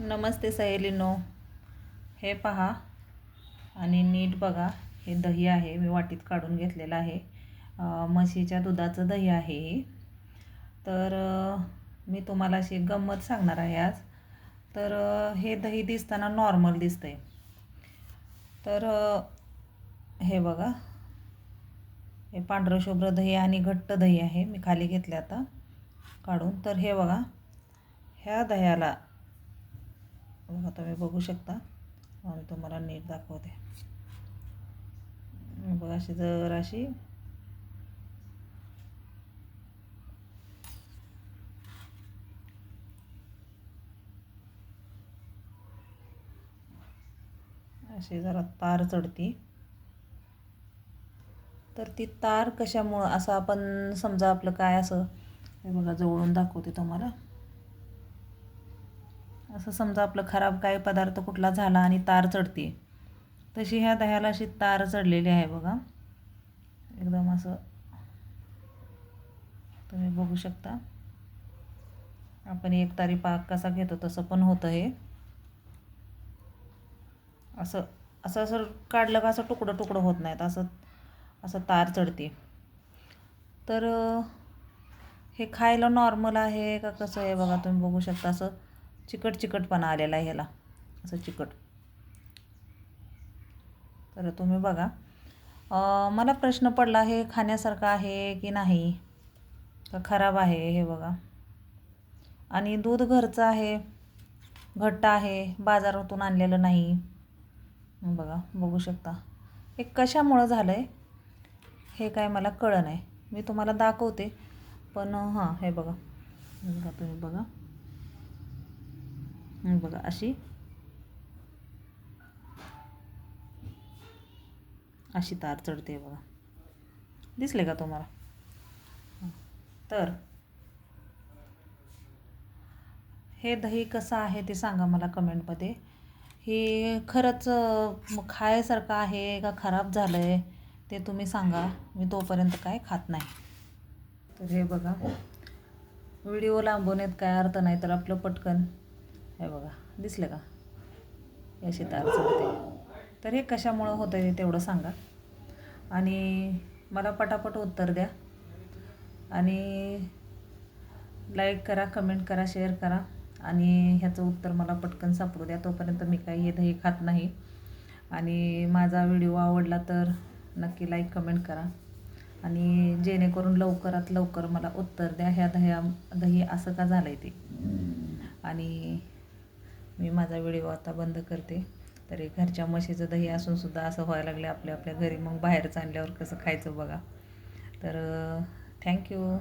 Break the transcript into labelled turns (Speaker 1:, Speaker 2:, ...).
Speaker 1: नमस्ते सहेलीनो. हे पहा. आणि नीट बघा. हे दही आहे. मी वाटीत काढून घेतलेलं आहे. म्हशीच्या दुधाचं दही आहे हे. तर मी तुम्हाला अशी गंमत सांगणार आहे आज. तर हे दही दिसताना नॉर्मल दिसतंय. तर हे बघा. हे पांढरं शुभ्र दही आणि घट्ट दही आहे. मी खाली घेतले आता काढून. तर हे बघा. ह्या दह्याला बघा तुम्ही बघू शकता. आणि तुम्हाला नीट दाखवते. बघा अशी जर अशी. अशी जरा तार चढती. तर ती तार कशामुळं असं आपण समजा आपलं काय असं हे बघा जवळून दाखवते तुम्हाला. असं समजा आपलं खराब काय पदार्थ कुठला झाला आणि तार चढते तशी ह्या दह्याला अशी तार चढलेली आहे बघा. एकदम असं तुम्ही बघू शकता. आपण एक तारी पाक कसा घेतो तसं पण होतं हे. असं असं असं काढलं का असं तुकडं तुकडं होत नाहीत. असं असं तार चढते तर हे खायला नॉर्मल आहे का कसं आहे बघा तुम्ही बघू शकता. असं चिकट चिकटपणा आलेला आहे ह्याला. असं चिकट. तर तुम्ही बघा. मला प्रश्न पडला हे खाण्यासारखं आहे की नाही? का खराब आहे हे बघा. आणि दूध घरचं आहे घट्ट आहे बाजारातून आणलेलं नाही. बघा बघू शकता. हे कशामुळं झालं आहे हे काय मला कळलं नाही मी तुम्हाला दाखवते. पण हां हे बघा तुम्ही बघा. बघा अशी. अशी तार चढते बघा. दिसले का तुम्हाला? तर हे दही कसं आहे ते सांगा मला कमेंटमध्ये. हे खरंच खायसारखं आहे का खराब झालं आहे ते तुम्ही सांगा. मी तोपर्यंत काय खात नाही. तर हे बघा. व्हिडिओ लांबवण्यात काय अर्थ नाही तर आपलं पटकन हे बघा दिसलं का? याशी अशी तार चढते तर हे कशामुळं होतं आहे तेवढं सांगा. आणि मला पटापट उत्तर द्या. आणि लाईक करा कमेंट करा शेअर करा. आणि ह्याचं उत्तर मला पटकन सापडू द्या. तोपर्यंत मी काही हे दही खात नाही. आणि माझा व्हिडिओ आवडला तर नक्की लाईक कमेंट करा. आणि जेणेकरून लवकरात लवकर मला उत्तर द्या. ह्या दह्या दही असं का झालं आहे ते? आणि मी माझा व्हिडिओ आता बंद करते. तरी घरच्या म्हशीचं दही असून सुद्धा असं व्हायला लागलं आपल्या आपल्या घरी. मग बाहेरच आणल्यावर कसं खायचं बघा. तर थँक्यू